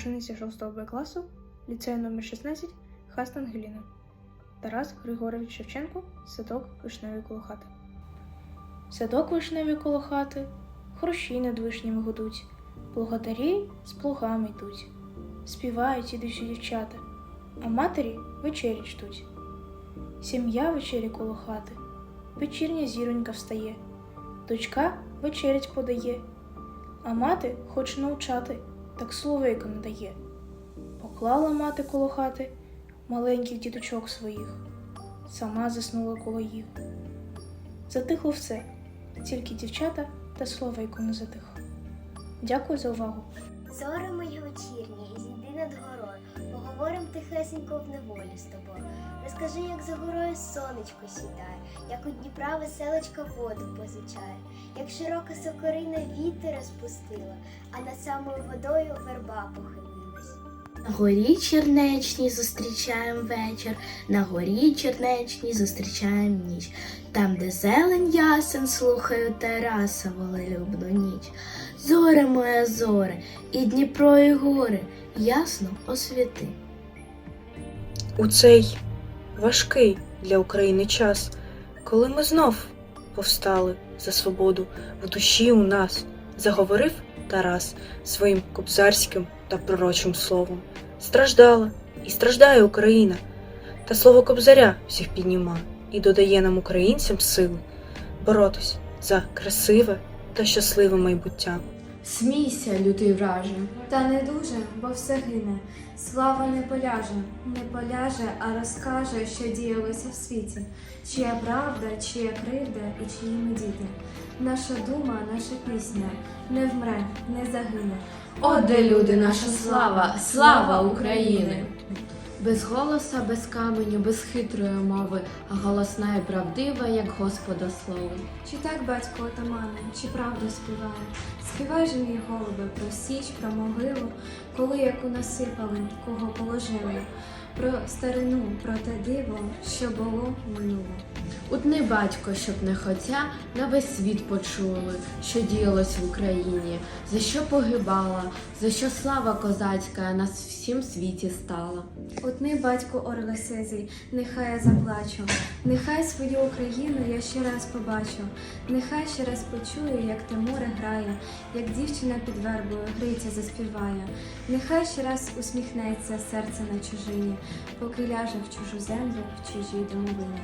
учениця 6 Б класу, ліцею номер 16 Хаст Ангеліна. Тарас Григорович Шевченко, садок вишневий коло хати. Садок вишневий коло хати, хрущі над вишнями гудуть, плугатарі з плугами йдуть, співають ідучі дівчата, а матері вечері ждуть. Сім'я вечері коло хати, вечірня зіронька встає, дочка вечерять подає, а мати хоче навчати, так словейко не дає. Поклала мати коло хати маленьких діточок своїх, сама заснула коло їх. Затихло все, тільки дівчата та словейко не затихло. Дякую за увагу. Зори мої вечірні, зійди над горою, поговорим тихесенько в неволі з тобою. Розкажи, як за горою сонечко сідає, як у Дніпра веселочка воду позичає, як широка сокорина вітер розпустила, а над самою водою верба похилилась. На горі чернечній зустрічаєм вечір, на горі чернечній зустрічаєм ніч. Там, де зелень ясен, слухаю Тараса волелюбну ніч. Зоре моя зоре, і Дніпро, і гори, ясно освіти. У цей важкий для України час, коли ми знов повстали за свободу в душі у нас, заговорив Тарас своїм кобзарським та пророчим словом. Страждала і страждає Україна, та слово кобзаря всіх підніма і додає нам, українцям, сили боротись за красиве та щасливе майбуття. Смійся, лютий враже, Та не дуже, бо все гине. Слава не поляже, не поляже, а розкаже, що діялося в світі, чия правда, чия кривда і чиї ми діти. Наша дума, наша пісня не вмре, не загине. От де люди, наша слава, слава України! Без голоса, без каменю, без хитрої мови, а голосна і правдива, як Господа слово. Чи так батько отамане, чи правду співає? Співай же мій голубе про січ, про могилу, коли яку насипали, кого положили, про старину, про те диво, що було минуло. Утни, батько, щоб не хотя на весь світ почули, що діялось в Україні, за що погибала, за що слава козацька нас всім світі стала. Отни, батько Орла Сезій, нехай я заплачу, нехай свою Україну я ще раз побачу, нехай ще раз почую, як те море грає, як дівчина під вербою гриця заспіває, нехай ще раз усміхнеться серце на чужині, поки ляже в чужу землю, в чужій домовині.